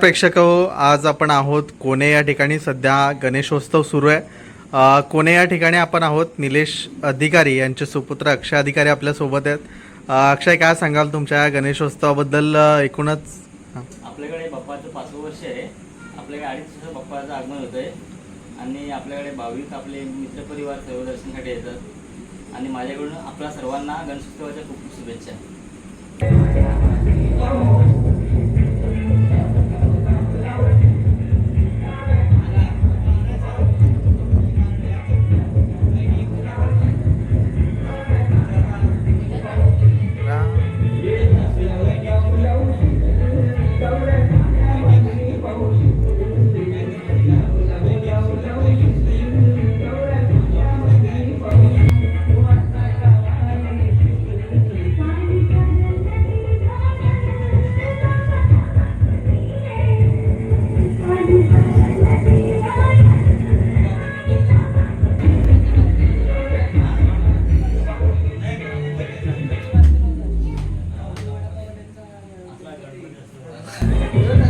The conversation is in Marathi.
प्रेक्षक आज आपण आहोत कोणे या ठिकाणी. सध्या गणेशोत्सव सुरू आहे. कोणे या ठिकाणी आपण आहोत? निलेश अधिकारी यांचे सुपुत्र अक्षय अधिकारी आपल्यासोबत आहेत. अक्षय काय सांगाल तुमच्या या गणेशोत्सवाबद्दल? एकूणच आपल्याकडे बाप्पाचं पाचवं वर्ष आहे. आपल्याकडे अडीच वर्ष बाप्पाचं आगमन होत आहे आणि आपल्याकडे भाविक आपले मित्रपरिवार सर्व दर्शनासाठी येतात. आणि माझ्याकडून आपल्या सर्वांना गणेशोत्सवाच्या खूप खूप शुभेच्छा. Good.